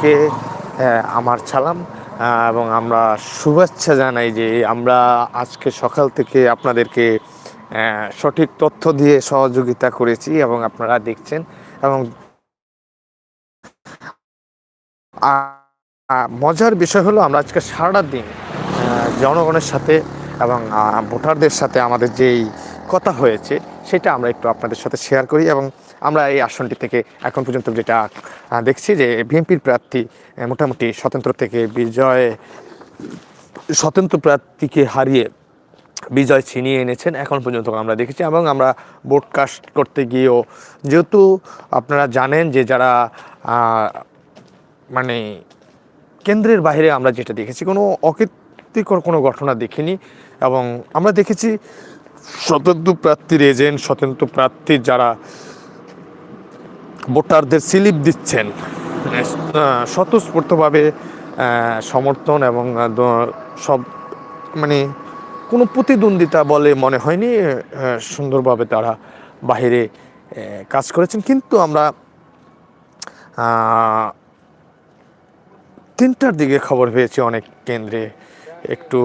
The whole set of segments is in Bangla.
কে আমার সালাম এবং আমরা শুভেচ্ছা জানাই যে আমরা আজকে সকাল থেকে আপনাদেরকে সঠিক তথ্য দিয়ে সহযোগিতা করেছি এবং আপনারা দেখছেন এবং মজার বিষয় হলো আমরা আজকে সারাটা দিন জনগণের সাথে এবং ভোটারদের সাথে আমাদের যেই কথা হয়েছে, সেটা আমরা একটু আপনাদের সাথে শেয়ার করি এবং আমরা এই আসনটি থেকে এখন পর্যন্ত যেটা দেখছি যে বিএনপির প্রার্থী মোটামুটি স্বতন্ত্র থেকে বিজয়, স্বতন্ত্র প্রার্থীকে হারিয়ে বিজয় ছিনিয়ে এনেছেন এখন পর্যন্ত আমরা দেখেছি এবং আমরা ব্রডকাস্ট করতে গিয়েও, যেহেতু আপনারা জানেন যে যারা মানে কেন্দ্রের বাইরে আমরা যেটা দেখেছি কোনো অকীর্তিকর কোনো ঘটনা দেখিনি এবং আমরা দেখেছি স্বতন্ত্র প্রার্থীর এজেন্ট স্বতন্ত্র প্রার্থীর যারা ভোটারদের স্লিপ দিচ্ছেন। স্বতঃস্ফূর্তভাবে সমর্থন এবং সব মানে কোনো প্রতিদ্বন্দ্বিতা বলে মনে হয়নি সুন্দরভাবে তারা বাহিরে কাজ করেছেন। কিন্তু আমরা তিনটার দিকে খবর পেয়েছি অনেক কেন্দ্রে। একটু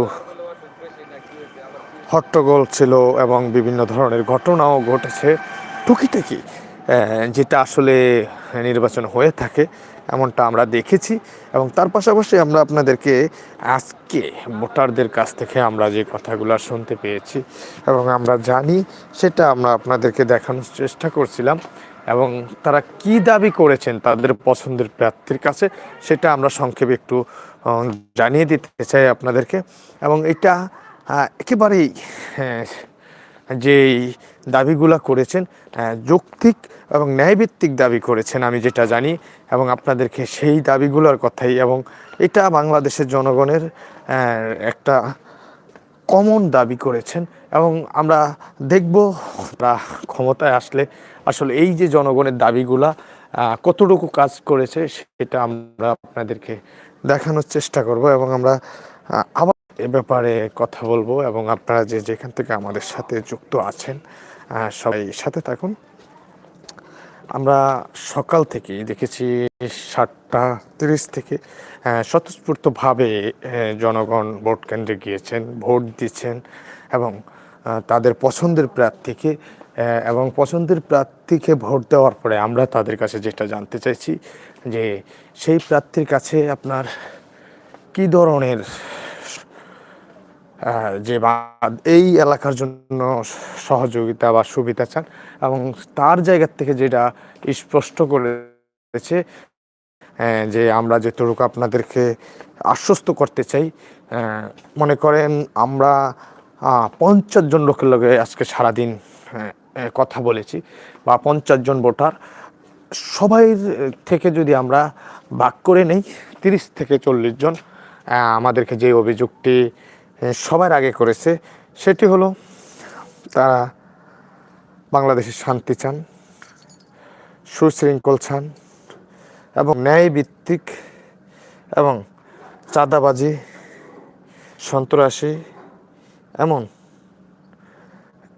হট্টগোল ছিল এবং বিভিন্ন ধরনের ঘটনাও ঘটেছে। টুকিটাকি যেটা আসলে নির্বাচন হয়ে থাকে, এমনটা আমরা দেখেছি। এবং তার পাশাপাশি আমরা আপনাদেরকে আজকে ভোটারদের কাছ থেকে আমরা যে কথাগুলো শুনতে পেয়েছি এবং আমরা জানি, সেটা আমরা আপনাদেরকে দেখানোর চেষ্টা করছিলাম। এবং তারা কি দাবি করেছেন তাদের পছন্দের প্রার্থীর কাছে, সেটা আমরা সংক্ষেপে একটু জানিয়ে দিতে চাই আপনাদেরকে। এবং এটা একেবারেই যেই দাবিগুলো করেছেন যৌক্তিক এবং ন্যায়ভিত্তিক দাবি করেছেন, আমি যেটা জানি। এবং আপনাদেরকে সেই দাবিগুলোর কথাই এবং এটা বাংলাদেশের জনগণের একটা কমন দাবি করেছেন। এবং আমরা দেখব তারা ক্ষমতায় আসলে আসলে এই যে জনগণের দাবিগুলা কতটুকু কাজ করেছে, সেটা আমরা আপনাদেরকে দেখানোর চেষ্টা করব এবং আমরা আবার এ ব্যাপারে কথা বলব এবং আপনারা যে যেখান থেকে আমাদের সাথে যুক্ত আছেন সবাই সাথে থাকুন। আমরা সকাল থেকেই দেখেছি সাতটা তিরিশ থেকে স্বতঃস্ফূর্তভাবে জনগণ ভোট কেন্দ্রে গিয়েছেন, ভোট দিচ্ছেন এবং তাদের পছন্দের প্রার্থীকে এবং পছন্দের প্রার্থীকে ভোট দেওয়ার পরে আমরা তাদের কাছে যেটা জানতে চাইছি যে সেই প্রার্থীর কাছে আপনার কী ধরনের যে বা- এই এলাকার জন্য সহযোগিতা বা সুবিধা চান এবং তার জায়গা থেকে যেটা স্পষ্ট করেছে যে আমরা যেটুকু আপনাদেরকে আশ্বস্ত করতে চাই মনে করেন আমরা পঞ্চাশ জন লোকের লগে আজকে সারাদিন কথা বলেছি বা পঞ্চাশ জন ভোটার। সবাই থেকে যদি আমরা ভাগ করে নেই, তিরিশ থেকে চল্লিশ জন আমাদেরকে যে অভিযোগটি সবার আগে করেছে, সেটি হলো তারা বাংলাদেশের শান্তি চান, সুশৃঙ্খল চান এবং ন্যায়ভিত্তিক এবং চাঁদাবাজি, সন্ত্রাসী এমন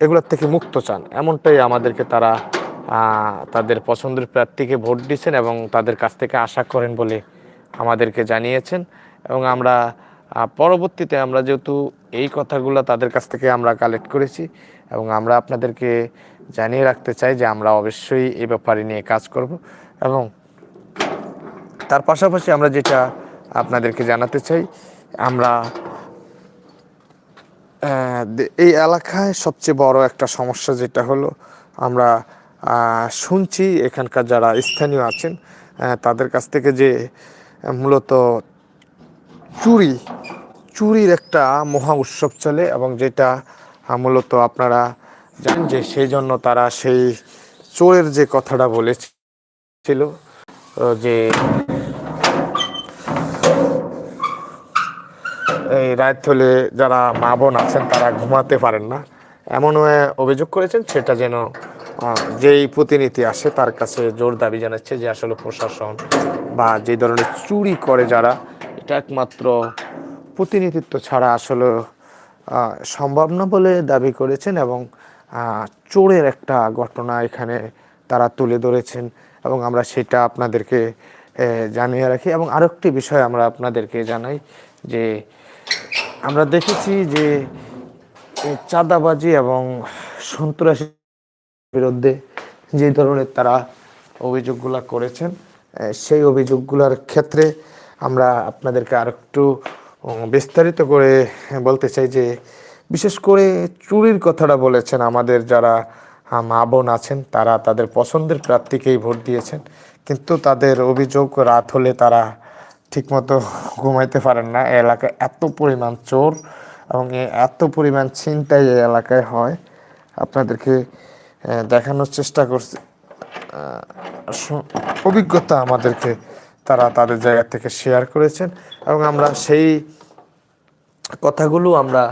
এগুলোর থেকে মুক্ত চান। এমনটাই আমাদেরকে তারা তাদের পছন্দের প্রার্থীকে ভোট দিয়েছেন এবং তাদের কাছ থেকে আশা করেন বলে আমাদেরকে জানিয়েছেন এবং আমরা পরবর্তীতে আমরা যেহেতু এই কথাগুলো তাদের কাছ থেকে আমরা কালেক্ট করেছি এবং আমরা আপনাদেরকে জানিয়ে রাখতে চাই যে আমরা অবশ্যই এই ব্যাপারে নিয়ে কাজ করব এবং তার পাশাপাশি আমরা যেটা আপনাদেরকে জানাতে চাই, আমরা এই এলাকায় সবচেয়ে বড় একটা সমস্যা যেটা হলো, আমরা শুনছি এখানকার যারা স্থানীয় আছেন তাদের কাছ থেকে যে মূলত চুরি, চুরির একটা মহা উৎসব চলে এবং যেটা মূলত আপনারা জানেন যে সেই জন্য তারা সেই চোরের যে কথাটা বলেছিল যে এই রাত হলে যারা মা বোন আছেন তারা ঘুমাতে পারেন না। এমন অভিযোগ করেছেন, সেটা যেন যেই প্রতিনিধি আসে তার কাছে জোর দাবি জানাচ্ছে যে আসলে প্রশাসন বা যে ধরনের চুরি করে যারা এটা একমাত্র প্রতিনিধিত্ব ছাড়া আসলে সম্ভব না বলে দাবি করেছেন এবং চোরের একটা ঘটনা এখানে তারা তুলে ধরেছেন এবং আমরা সেটা আপনাদেরকে জানিয়ে রাখি এবং আরেকটি বিষয় আমরা আপনাদেরকে জানাই যে, আমরা দেখেছি যে চাঁদাবাজি এবং সন্ত্রাসী বিরুদ্ধে যে ধরনের তারা অভিযোগগুলো করেছেন সেই অভিযোগগুলোর ক্ষেত্রে আমরা আপনাদেরকে আরেকটু উম, বিস্তারিত করে বলতে চাই যে বিশেষ করে চুরির কথাটা বলেছেন আমাদের যারা মা বোন আছেন তারা তাদের পছন্দের প্রার্থীকেই ভোট দিয়েছেন। কিন্তু তাদের অভিযোগ রাত হলে তারা ঠিকমতো ঘুমাইতে পারেন না। এলাকায় এত পরিমাণ চোর এবং এত পরিমাণ ছিনতাই এই এলাকায় হয়। আপনাদেরকে দেখানোর চেষ্টা করছি। অভিজ্ঞতা আমাদেরকে তারা তাদের জায়গা থেকে শেয়ার করেছেন এবং আমরা সেই কথাগুলো আমরা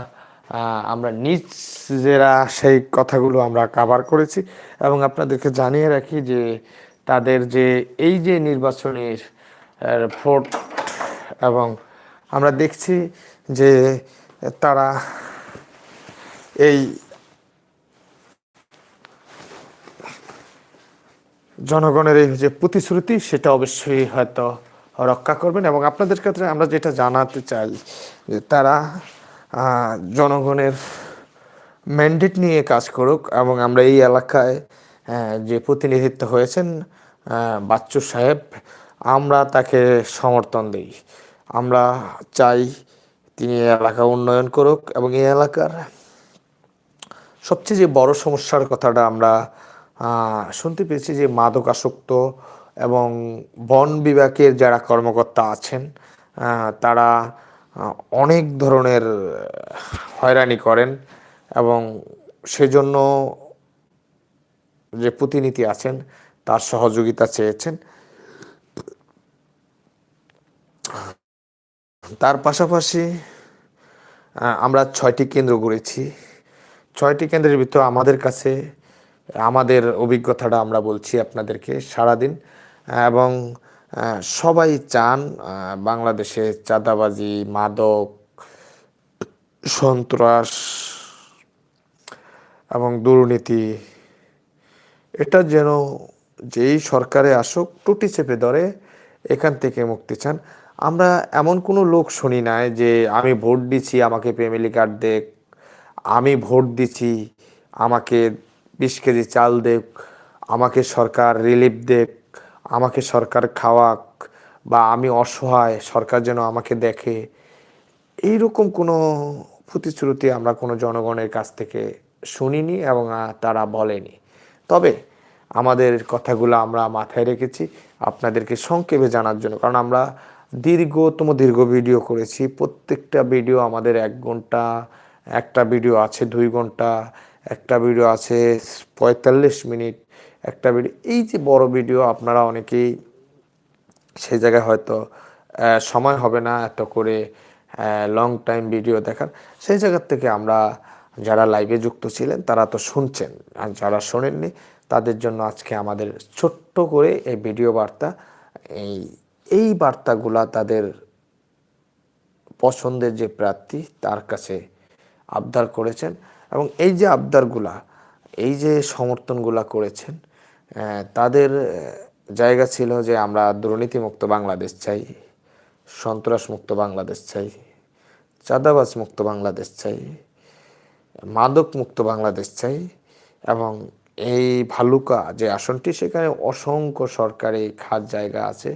আমরা নিজেরা সেই কথাগুলো আমরা কাভার করেছি এবং আপনাদেরকে জানিয়ে রাখি যে তাদের যে এই যে নির্বাচনের ভোট এবং আমরা দেখছি যে তারা এই জনগণের এই যে প্রতিশ্রুতি, সেটা অবশ্যই হয়তো রক্ষা করবেন এবং আপনাদের ক্ষেত্রে আমরা যেটা জানাতে চাই যে তারা জনগণের ম্যান্ডেট নিয়ে কাজ করুক এবং আমরা এই এলাকায় যে প্রতিনিধিত্ব হয়েছেন বাচ্চু সাহেব, আমরা তাকে সমর্থন দিই। আমরা চাই তিনি এলাকা উন্নয়ন করুক এবং এই এলাকার সবচেয়ে যে বড় সমস্যার কথাটা আমরা শুনতে পেয়েছি যে মাদকাসক্ত এবং বন বিভাগের যারা কর্মকর্তা আছেন তারা অনেক ধরনের হয়রানি করেন এবং সেজন্য যে প্রতিনিধি আছেন, তার সহযোগিতা চেয়েছেন। তার পাশাপাশি আমরা ছয়টি কেন্দ্র গড়েছি। ছয়টি কেন্দ্রের ভিতর আমাদের কাছে আমাদের অভিজ্ঞতাটা আমরা বলছি আপনাদেরকে সারাদিন। এবং সবাই চান বাংলাদেশে চাঁদাবাজি, মাদক, সন্ত্রাস এবং দুর্নীতি, এটা যেন যেই সরকারে আসুক, টুটি চেপে ধরে এখান থেকে মুক্তি চান। আমরা এমন কোনো লোক শুনি নাই যে, আমি ভোট দিছি আমাকে ফ্যামিলি কার্ড দেখ, আমি ভোট দিছি আমাকে বিশ কেজি চাল দেখ আমাকে সরকার রিলিফ দেখ আমাকে সরকার খাওয়াক বা আমি অসহায়, সরকার যেন আমাকে দেখে। এইরকম কোনো প্রতিশ্রুতি আমরা কোনো জনগণের কাছ থেকে শুনিনি এবং তারা বলেনি। তবে আমাদের কথাগুলো আমরা মাথায় রেখেছি, আপনাদেরকে সংক্ষেপে জানার জন্য। কারণ আমরা দীর্ঘতম দীর্ঘ ভিডিও করেছি, প্রত্যেকটা ভিডিও আমাদের এক ঘণ্টা, একটা ভিডিও আছে দুই ঘণ্টা একটা ভিডিও আছে পঁয়তাল্লিশ মিনিট, একটা ভিডিও এই যে বড় ভিডিও আপনারা অনেকেই সেই জায়গায় হয়তো সময় হবে না এত করে লং টাইম ভিডিও দেখার। সেই জায়গার থেকে আমরা যারা লাইভে যুক্ত ছিলেন, তারা তো শুনছেন। আর যারা শোনেননি, তাদের জন্য আজকে আমাদের ছোট্ট করে এই ভিডিও বার্তা, এই এই বার্তাগুলা তাদের পছন্দের যে প্রার্থী, তার কাছে আবদার করেছেন। এবং এই যে আবদারগুলা, এই যে সমর্থনগুলা করেছেন তাদের জায়গা ছিল যে আমরা দুর্নীতিমুক্ত বাংলাদেশ চাই সন্ত্রাস মুক্ত বাংলাদেশ চাই চাঁদাবাজ মুক্ত বাংলাদেশ চাই মাদক মুক্ত বাংলাদেশ চাই এবং এই ভালুকা যে আসনটি, সেখানে অসংখ্য সরকারি খাত জায়গা আছে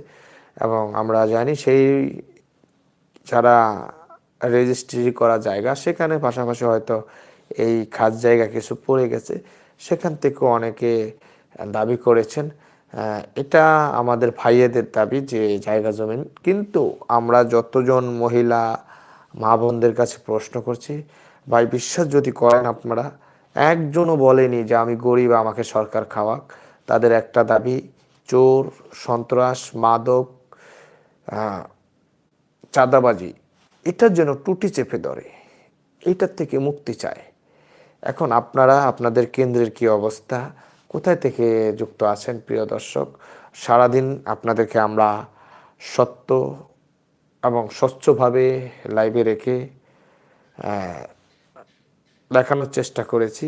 এবং আমরা জানি সেই যারা রেজিস্ট্রি করা জায়গা, সেখানে পাশাপাশি হয়তো এই খাস জায়গা কিছু পড়ে গেছে, সেখান থেকেও অনেকে দাবি করেছেন। এটা আমাদের ভাইয়েদের দাবি যে জায়গা জমিন, কিন্তু আমরা যতজন মহিলা মা বোনদের কাছে প্রশ্ন করছি, ভাই বিশ্বাস যদি করেন আপনারা, একজনও বলেনি যে আমি গরিব, আমাকে সরকার খাওয়াক। তাদের একটা দাবি, চোর, সন্ত্রাস, মাদক চাঁদাবাজি, এটার যেন টুটি চেপে ধরে, এটার থেকে মুক্তি চায়। এখন আপনারা, আপনাদের কেন্দ্রের কি অবস্থা? কোথায় থেকে যুক্ত আছেন প্রিয় দর্শক? সারাদিন আপনাদেরকে আমরা সত্য এবং স্বচ্ছভাবে লাইভে রেখে দেখানোর চেষ্টা করেছি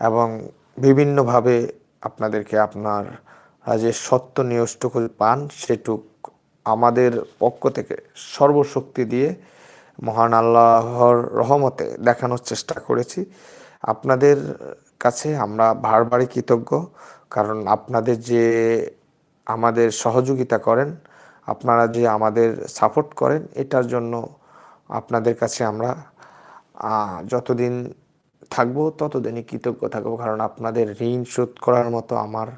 এবং বিভিন্নভাবে আপনাদেরকে আপনার যে সত্য নিউজটুকু পান সেটুক আমাদের পক্ষ থেকে সর্বশক্তি দিয়ে মহান আল্লাহর রহমতে দেখানোর চেষ্টা করেছি। আপনাদের কাছে আমরা বারবারই কৃতজ্ঞ, কারণ আপনাদের যে আমাদের সহযোগিতা করেন, আপনারা যে আমাদের সাপোর্ট করেন, এটার জন্য আপনাদের কাছে আমরা যতদিন থাকব ততদিনই কৃতজ্ঞ থাকব, কারণ আপনাদের ঋণ শোধ করার মতো আমার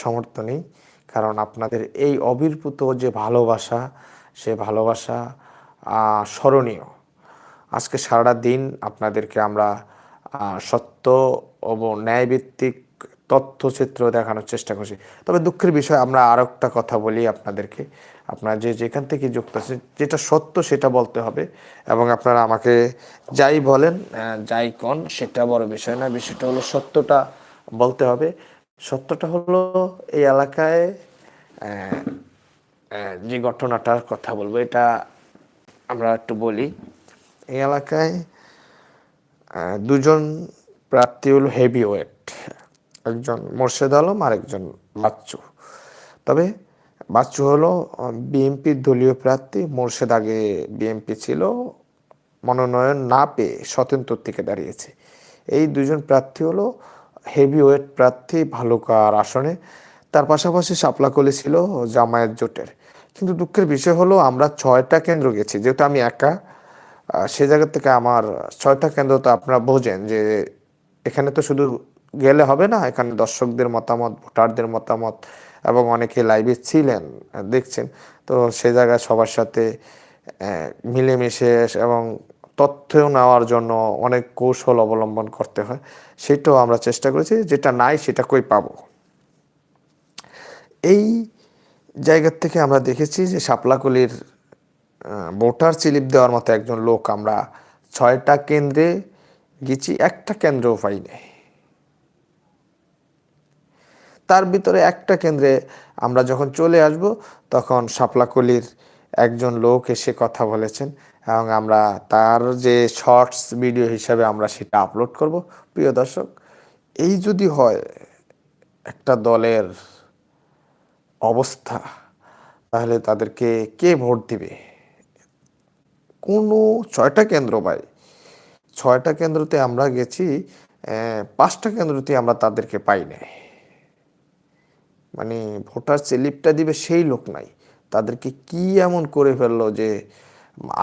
সামর্থ্য নেই। কারণ আপনাদের এই অবিরপুত যে ভালোবাসা, সে ভালোবাসা স্মরণীয়। আজকে সারাটা দিন আপনাদেরকে আমরা সত্য ও ন্যায়ভিত্তিক তথ্যচিত্র দেখানোর চেষ্টা করছি। তবে দুঃখের বিষয়, আমরা আর একটা কথা বলি আপনাদেরকে। আপনারা যে যেখান থেকে যুক্ত আছেন, যেটা সত্য সেটা বলতে হবে এবং আপনারা আমাকে যাই বলেন যাই কন, সেটা বড় বিষয় না, বিষয়টা হলো সত্যটা বলতে হবে। সত্যটা হলো এই এলাকায় যে ঘটনাটার কথা বলব, এটা আমরা একটু বলি। এই এলাকায় দুজন প্রার্থী হলো হেভি ওয়েট একজন মোর্শেদ আলম আর একজন বাচ্চু। তবে বাচ্চু হলো বিএনপির দলীয় প্রার্থী। মোর্শেদ আগে বিএনপি ছিল। মনোনয়ন না পেয়ে স্বতন্ত্র থেকে দাঁড়িয়েছে। এই দুজন প্রার্থী হলো হেভি ওয়েট প্রার্থী ভালুকার আসনে। তার পাশাপাশি সাপলাকলি ছিল জামায়াত জোটের। কিন্তু দুঃখের বিষয় হলো আমরা ছয়টা কেন্দ্র গেছি। যেহেতু আমি একা সে জায়গা থেকে আমার ছয়টা কেন্দ্র তো আপনারা বোঝেন যে এখানে তো শুধু গেলে হবে না, এখানে দর্শকদের মতামত, ভোটারদের মতামত এবং অনেকে লাইভে ছিলেন, দেখছেন। তো সে জায়গায় সবার সাথে মিলেমিশে এবং তথ্য নেওয়ার জন্য অনেক কৌশল অবলম্বন করতে হয়। সেটাও আমরা চেষ্টা করেছি, যেটা নাই সেটা কই পাবো? এই জায়গার থেকে আমরা দেখেছি যে শাপলাকলির ভোটার চিলিপ দেওয়ার মতো একজন লোক আমরা ছয়টা কেন্দ্রে গেছি, একটা কেন্দ্রও পাই নাই তার ভিতরে একটা কেন্দ্রে আমরা যখন চলে আসব, তখন শাপলাকলির একজন লোক এসে কথা বলেছেন এবং আমরা তার যে শর্টস ভিডিও হিসাবে আমরা সেটা আপলোড করব। প্রিয় দর্শক, এই যদি হয়, একটা দলের অবস্থা, তাহলে তাদেরকে কে ভোট দিবে? কোনো ছয়টা কেন্দ্র ভাই। ছয়টা কেন্দ্রতে আমরা গেছি পাঁচটা কেন্দ্রতে আমরা তাদেরকে পাই নাই। মানে ভোটার স্লিপটা দিবে সেই লোক নাই। তাদেরকে কি এমন করে ফেলল যে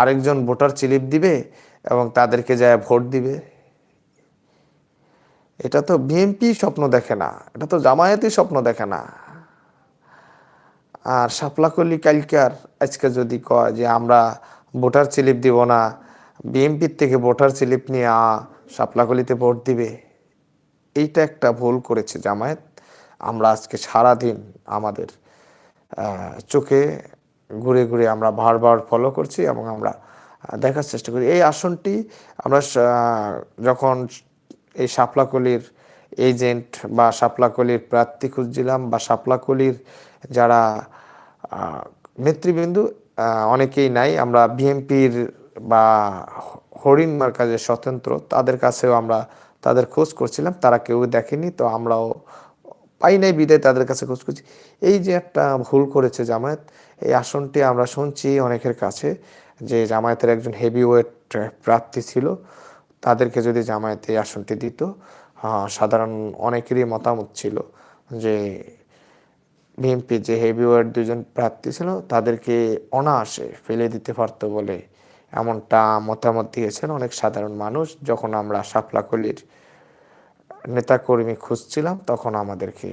আরেকজন ভোটার স্লিপ দিবে এবং তাদেরকে যায় ভোট দিবে? এটা তো বিএনপি স্বপ্ন দেখে না, এটা তো জামায়াতি স্বপ্ন দেখে না। আর সাপলাকলি কালকার আজকে যদি কয় যে আমরা ভোটার স্লিপ দিব না বিএমপির থেকে ভোটার স্লিপ নিয়ে আ, সাপলাকলিতে ভোট দিবে। এইটা একটা ভুল করেছে জামায়াত। আমরা আজকে সারাদিন আমাদের চোখে ঘুরে ঘুরে আমরা বারবার ফলো করছি এবং আমরা দেখার চেষ্টা করি। এই আসনটি আমরা যখন এই শাপলাকলির এজেন্ট বা শাপলাকলির প্রার্থী খুঁজছিলাম বা শাপলাকলির যারা নেতৃবৃন্দু অনেকেই নাই। আমরা বিএনপির বা হরিণ মার্কাজের স্বতন্ত্র, তাদের কাছেও আমরা তাদের খোঁজ করছিলাম, তারা কেউ দেখেনি, তো আমরাও পাই নাই বিদায়, তাদের কাছে খোঁজ করছি। এই যে একটা ভুল করেছে জামায়াত, এই আসনটি আমরা শুনছি অনেকের কাছে যে জামায়াতের একজন হেভি ওয়েট প্রার্থী ছিল, তাদেরকে যদি জামায়াত এই আসনটি দিত সাধারণ অনেকেরই মতামত ছিল যে বিএনপি যে হেভিওয়েট দুজন প্রার্থী ছিল, তাদেরকে অনায়াসে ফেলে দিতে পারতো বলে এমনটা মতামত দিয়েছেন অনেক সাধারণ মানুষ। যখন আমরা সাপলাকলির নেতাকর্মী খুঁজছিলাম, তখন আমাদেরকে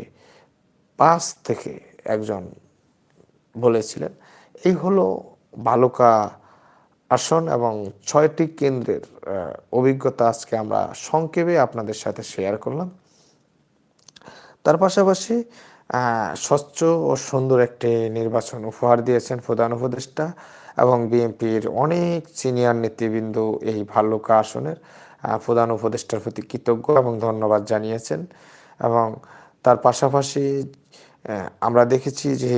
পাঁচ থেকে একজন বলেছিলেন। এই হলো বালুকা আসন এবং ছয়টি কেন্দ্রের অভিজ্ঞতা আজকে আমরা সংক্ষেপে আপনাদের সাথে শেয়ার করলাম। তার পাশাপাশি স্বচ্ছ ও সুন্দর একটি নির্বাচন উপহার দিয়েছেন প্রধান উপদেষ্টা এবং বিএনপির অনেক সিনিয়র নেতৃবৃন্দ এই ভাল্লুকা আসনের প্রধান উপদেষ্টার প্রতি কৃতজ্ঞ এবং ধন্যবাদ জানিয়েছেন। এবং তার পাশাপাশি আমরা দেখেছি যে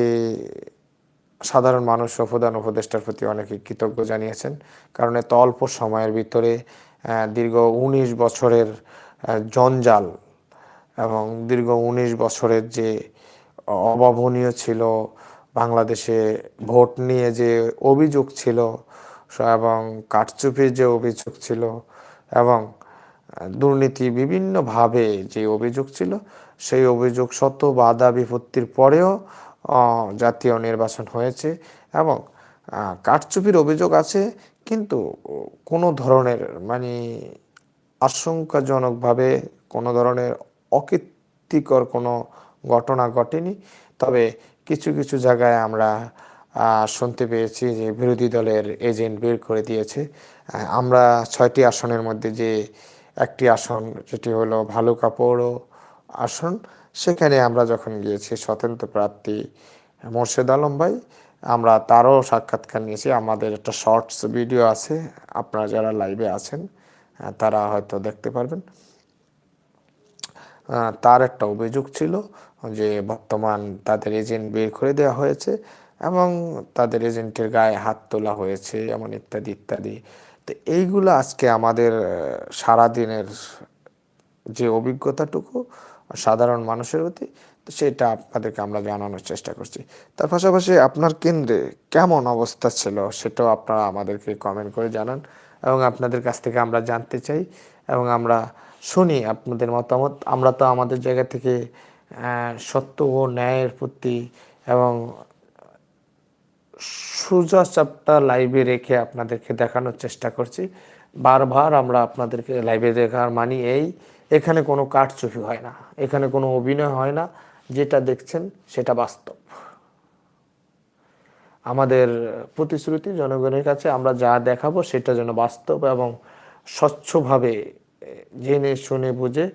সাধারণ মানুষ ও প্রধান উপদেষ্টার প্রতি অনেকে কৃতজ্ঞ জানিয়েছেন। কারণ এত অল্প সময়ের ভিতরে দীর্ঘ উনিশ বছরের জঞ্জাল এবং দীর্ঘ উনিশ বছরের যে অভাবনীয় ছিল বাংলাদেশে ভোট নিয়ে যে অভিযোগ ছিল এবং কারচুপির যে অভিযোগ ছিল এবং দুর্নীতি বিভিন্নভাবে যে অভিযোগ ছিল সেই অভিযোগ শত বাধা বিপত্তির পরেও জাতীয় নির্বাচন হয়েছে এবং আহ, কারচুপির অভিযোগ আছে কিন্তু কোনো ধরনের মানে আশঙ্কাজনকভাবে কোনো ধরনের অকীর্তিকর কোনো ঘটনা ঘটেনি। তবে কিছু কিছু জায়গায় আমরা শুনতে পেয়েছি যে বিরোধী দলের এজেন্ট বের করে দিয়েছে। আমরা ছয়টি আসনের মধ্যে যে একটি আসন যেটি হলো ভালুকা পৌর আসন। সেখানে আমরা যখন গিয়েছি, স্বতন্ত্র প্রার্থী মোর্শেদ আলম ভাই, আমরা তারও সাক্ষাৎকার নিয়েছি। আমাদের একটা শর্টস ভিডিও আছে, আপনারা যারা লাইভে আছেন তারা হয়তো দেখতে পারবেন। তার একটা অভিযোগ ছিল যে বর্তমান তাদের এজেন্ট বের করে দেওয়া হয়েছে এবং তাদের এজেন্টের গায়ে হাত তোলা হয়েছে, এমন ইত্যাদি ইত্যাদি। তো এইগুলো আজকে আমাদের সারাদিনের যে অভিজ্ঞতাটুকু সাধারণ মানুষের প্রতি, তো সেটা আপনাদেরকে আমরা জানানোর চেষ্টা করছি। তার পাশাপাশি আপনার কেন্দ্রে কেমন অবস্থা ছিল সেটাও আপনারা আমাদেরকে কমেন্ট করে জানান এবং আপনাদের কাছ থেকে আমরা জানতে চাই এবং আমরা শুনি আপনাদের মতামত। আমরা তো আমাদের জায়গা থেকে সত্য ও ন্যায়ের প্রতি এবং সোজা লাইভে রেখে আপনাদেরকে দেখানোর চেষ্টা করছি। বারবার আমরা আপনাদেরকে লাইভে দেখার মানি এই, এখানে কোনো কারচুপি হয় না, এখানে কোনো অভিনয় হয় না, যেটা দেখছেন সেটা বাস্তব। আমাদের প্রতিশ্রুতি জনগণের কাছে আমরা যা দেখাবো সেটা যেন বাস্তব এবং স্বচ্ছভাবে জেনে শুনে বুঝে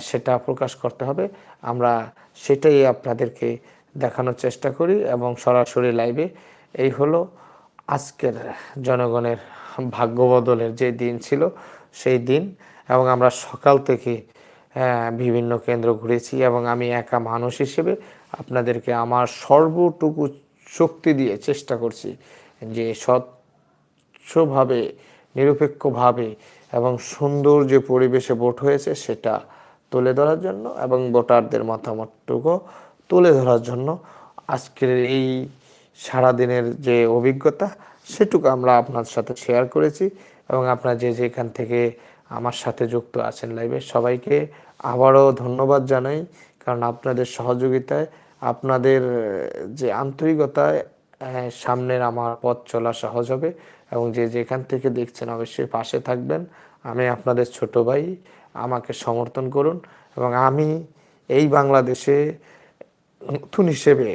সেটা প্রকাশ করতে হবে। আমরা সেটাই আপনাদেরকে দেখানোর চেষ্টা করি এবং সরাসরি লাইভে এই হলো আজকের জনগণের ভাগ্য বদলের যে দিন ছিল সেই দিন এবং আমরা সকাল থেকে আহ, বিভিন্ন কেন্দ্র ঘুরেছি এবং আমি একা মানুষ হিসেবে আপনাদেরকে আমার সর্বটুকু শক্তি দিয়ে চেষ্টা করছি যে স্বচ্ছভাবে নিরপেক্ষভাবে এবং সুন্দর যে পরিবেশে ভোট হয়েছে সেটা তুলে ধরার জন্য এবং ভোটারদের মতামতটুকু তুলে ধরার জন্য আজকের এই সারাদিনের যে অভিজ্ঞতা, সেটুকু আমরা আপনার সাথে শেয়ার করেছি এবং আপনারা যে যেখান থেকে আমার সাথে যুক্ত আছেন লাইভে সবাইকে আবারও ধন্যবাদ জানাই। কারণ আপনাদের সহযোগিতায়, আপনাদের যে আন্তরিকতায় সামনের আমার পথ চলা সহজ হবে এবং যে যেখান থেকে দেখছেন অবশ্যই পাশে থাকবেন। আমি আপনাদের ছোট ভাই আমাকে সমর্থন করুন এবং আমি এই বাংলাদেশে নতুন হিসেবে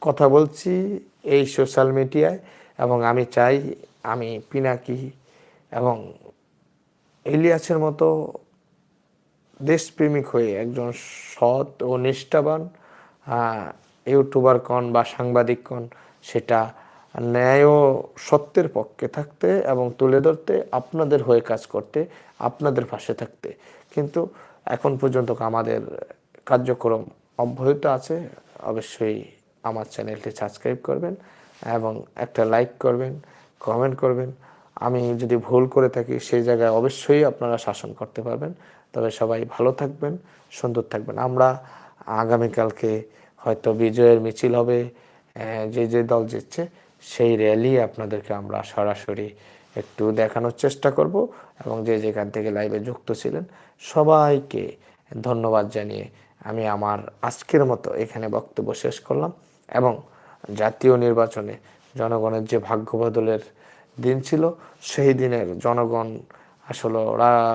কথা বলছি এই সোশ্যাল মিডিয়ায় এবং আমি চাই আমি পিনাকি এবং ইলিয়াসের মতো দেশপ্রেমিক হয়ে একজন সৎ ও নিষ্ঠাবান ইউটিউবার কন বা সাংবাদিক কন, সেটা ন্যায় ও সত্যের পক্ষে থাকতে এবং তুলে ধরতে, আপনাদের হয়ে কাজ করতে, আপনাদের পাশে থাকতে। কিন্তু এখন পর্যন্ত আমাদের কার্যক্রম অব্যাহত আছে। অবশ্যই আমার চ্যানেলটি সাবস্ক্রাইব করবেন এবং একটা লাইক করবেন, কমেন্ট করবেন। আমি যদি ভুল করে থাকি, সেই জায়গায় অবশ্যই আপনারা শাসন করতে পারবেন। তবে সবাই ভালো থাকবেন, সুন্দর থাকবেন। আমরা আগামীকালকে হয়তো বিজয়ের মিছিল হবে যে যে দল জিতছে সেই র্যালি আপনাদেরকে আমরা সরাসরি একটু দেখানোর চেষ্টা করব এবং যে যেখান থেকে লাইভে যুক্ত ছিলেন সবাইকে ধন্যবাদ জানিয়ে আমি আমার আজকের মতো এখানে বক্তব্য শেষ করলাম এবং জাতীয় নির্বাচনে জনগণের যে ভাগ্য বদলের দিন ছিল, সেই দিনের জনগণ আসলে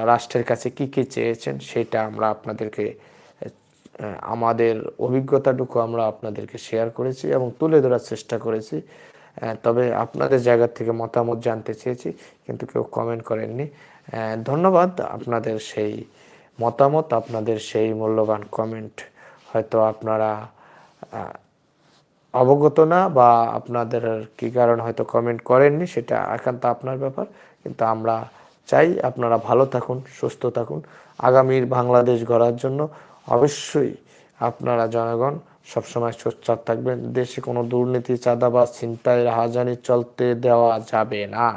রাষ্ট্রের কাছে কি কি চেয়েছেন সেটা আমরা আপনাদেরকে আমাদের অভিজ্ঞতাটুকু আমরা আপনাদেরকে শেয়ার করেছি এবং তুলে ধরার চেষ্টা করেছি। তবে আপনাদের জায়গা থেকে মতামত জানতে চেয়েছি, কিন্তু কেউ কমেন্ট করেননি। ধন্যবাদ আপনাদের সেই মতামত, আপনাদের সেই মূল্যবান কমেন্ট হয়তো আপনারা অবগত না বা আপনাদের কি কারণ হয়তো কমেন্ট করেননি, সেটা একান্ত আপনার ব্যাপার। কিন্তু আমরা চাই আপনারা ভালো থাকুন, সুস্থ থাকুন। আগামীর বাংলাদেশ গড়ার জন্য অবশ্যই আপনারা জনগণ সবসময় সোচ্চার থাকবেন। দেশে কোনো দুর্নীতি চাঁদাবাজ ছিনতাই রাহাজানি চলতে দেওয়া যাবে না।